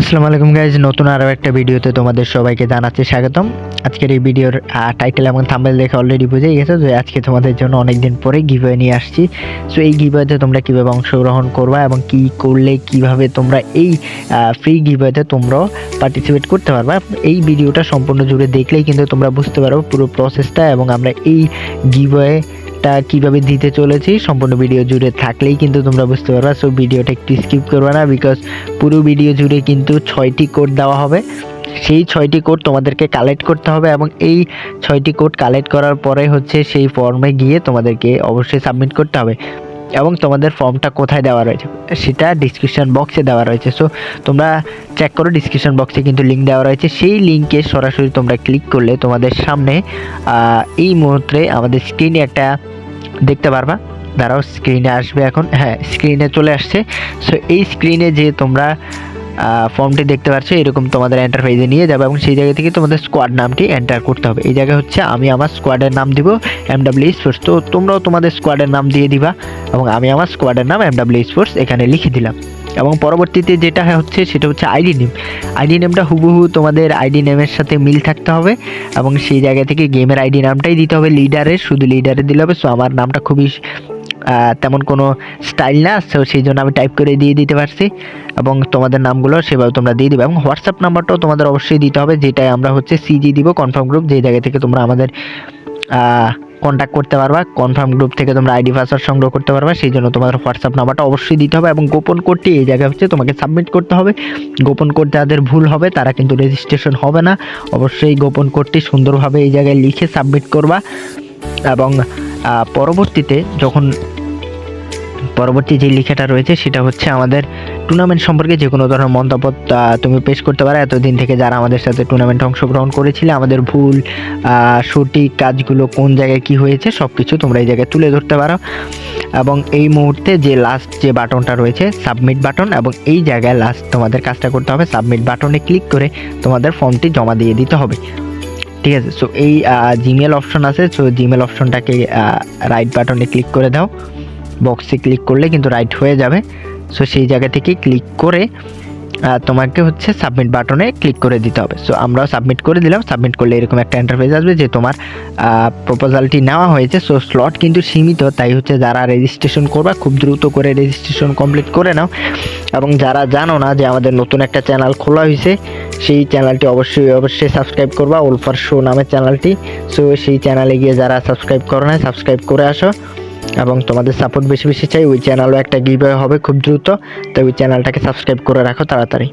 আসসালামু আলাইকুম গাইজ নতুন আরও একটা ভিডিওতে তোমাদের সবাইকে জানাচ্ছি স্বাগতম। আজকের এই ভিডিওর টাইটেল এবং থাম্বেল দেখে অলরেডি বুঝে গেছো যে আজকে তোমাদের জন্য অনেক দিন পরে গিভওয়ে নিয়ে আসছি। সো এই গিভওয়েতে তোমরা কীভাবে অংশগ্রহণ করবা এবং কি করলে, কীভাবে তোমরা এই ফ্রি গিভওয়েতে তোমরাও পার্টিসিপেট করতে পারবা। এই ভিডিওটা সম্পূর্ণ জুড়ে দেখলেই কিন্তু তোমরা বুঝতে পারবে পুরো প্রসেসটা এবং আমরা এই গিভওয়ে টা কীভাবে দিতে চলেছি, সম্পূর্ণ ভিডিও জুড়ে থাকলেই কিন্তু তোমরা বুঝতে পারবা। সো ভিডিওটা একটু স্কিপ করবে না বিকজ পুরো ভিডিও জুড়ে কিন্তু ছয়টি কোড দেওয়া হবে। সেই ছয়টি কোড তোমাদেরকে কালেক্ট করতে হবে এবং এই ছয়টি কোড কালেক্ট করার পরে হচ্ছে সেই ফর্মে গিয়ে তোমাদেরকে অবশ্যই সাবমিট করতে হবে। এবং তোমাদের ফর্মটা কোথায় দেওয়া রয়েছে, সেটা ডিসক্রিপশন বক্সে দেওয়া রয়েছে। সো তোমরা চেক করো ডিসক্রিপশন বক্সে কিন্তু লিঙ্ক দেওয়া রয়েছে। সেই লিঙ্কে সরাসরি তোমরা ক্লিক করলে তোমাদের সামনে এই মুহূর্তে আমাদের স্ক্রিনে একটা দেখতে পারবা? দাঁড়াও স্ক্রিনে আসবে এখন। হ্যাঁ স্ক্রিনে চলে আসছে। সো এই স্ক্রিনে যে তোমরা ফর্মটি দেখতে পাচ্ছ এরকম তোমাদের এন্টারপ্রাইজে নিয়ে যাবে এবং সেই জায়গা থেকে তোমাদের স্কোয়াড নামটি এন্টার করতে হবে। এই জায়গায় হচ্ছে আমি আমার স্কোয়াডের নাম দিব এম ডাব্লিউ স্পোর্টস তো তোমরাও তোমাদের স্কোয়াডের নাম দিয়ে দিবা এবং আমি আমার স্কোয়াডের নাম এম ডাব্লিউ স্পোর্টস এখানে লিখে দিলাম। এবং পরবর্তীতে যেটা হচ্ছে, সেটা হচ্ছে আইডি নেম আইডি নেমটা হুবহু তোমাদের আইডি নেমের সাথে মিল থাকতে হবে এবং সেই জায়গা থেকে গেমের আইডি নামটাই দিতে হবে লিডারের শুধু লিডারে দিলে হবে। সো আমার নামটা খুবই তেমন কোনো স্টাইল না সো সেই জন্য আমি টাইপ করে দিয়ে দিতে পারছি এবং তোমাদের নামগুলো সেভাবে তোমরা দিয়ে দিবে। এবং হোয়াটসঅ্যাপ নাম্বারটাও তোমাদের অবশ্যই দিতে হবে, যেটাই আমরা হচ্ছে সিজি দিব কনফার্ম গ্রুপ যে জায়গা থেকে তোমরা আমাদের কন্ট্যাক্ট করতে পারবা কনফার্ম গ্রুপ থেকে তোমরা আইডি পাসওয়ার্ড সংগ্রহ করতে পারবা, সেই জন্য তোমাদের হোয়াটসঅ্যাপ নাম্বারটা অবশ্যই দিতে হবে এবং গোপন কোডটি এই জায়গায় হচ্ছে তোমাকে সাবমিট করতে হবে। গোপন কোড যাদের ভুল হবে তারা কিন্তু রেজিস্ট্রেশন হবে না। অবশ্যই গোপন কোডটি সুন্দরভাবে এই জায়গায় লিখে সাবমিট করবা এবং পরবর্তীতে যখন, পরবর্তী যে লেখাটা রয়েছে সেটা হচ্ছে আমাদের টুর্নামেন্ট সম্পর্কে যে কোনো ধরনের মন্তব্য তুমি পেশ করতে পারো। এতদিন থেকে যারা আমাদের সাথে টুর্নামেন্টে অংশগ্রহণ করেছিলে, আমাদের ভুল সঠিক কাজগুলো কোন জায়গায় কি হয়েছে সব কিছু তোমরা এই জায়গায় তুলে ধরতে পারো। এবং এই মুহূর্তে যে লাস্ট যে বাটনটা রয়েছে সাবমিট বাটন এবং এই জায়গায় লাস্ট তোমাদের কাজটা করতে হবে সাবমিট বাটনে ক্লিক করে তোমাদের ফর্মটি জমা দিয়ে দিতে হবে। ঠিক আছে? সো এই জিমেল অপশন আছে সো জিমেল অপশনটাকে রাইট বাটনে ক্লিক করে দাও। বক্সে ক্লিক করলে কিন্তু রাইট হয়ে যাবে। সো সেই জায়গা থেকে ক্লিক করে তোমাকে হচ্ছে সাবমিট বাটনে ক্লিক করে দিতে হবে। সো আমরাও সাবমিট করে দিলাম। সাবমিট করলে এরকম একটা ইন্টারফেস আসবে যে তোমার প্রপোজালটি নেওয়া হয়েছে। সো স্লট কিন্তু সীমিত। তাই হচ্ছে যারা রেজিস্ট্রেশন করবা, খুব দ্রুত করে রেজিস্ট্রেশন কমপ্লিট করে নাও। এবং যারা জানো না যে আমাদের নতুন একটা চ্যানেল খোলা হয়েছে, সেই চ্যানেলটি অবশ্যই অবশ্যই সাবস্ক্রাইব করবা। ওলফার শো নামের চ্যানেলটি সো সেই চ্যানেলে গিয়ে যারা সাবস্ক্রাইব করো না সাবস্ক্রাইব করে আসো। এবং তোমাদের সাপোর্ট বেশি বেশি চাই, ওই চ্যানেলও একটা গিভ হবে খুব দ্রুত, তাই ওই চ্যানেলটাকে সাবস্ক্রাইব করে রাখো তাড়াতাড়ি।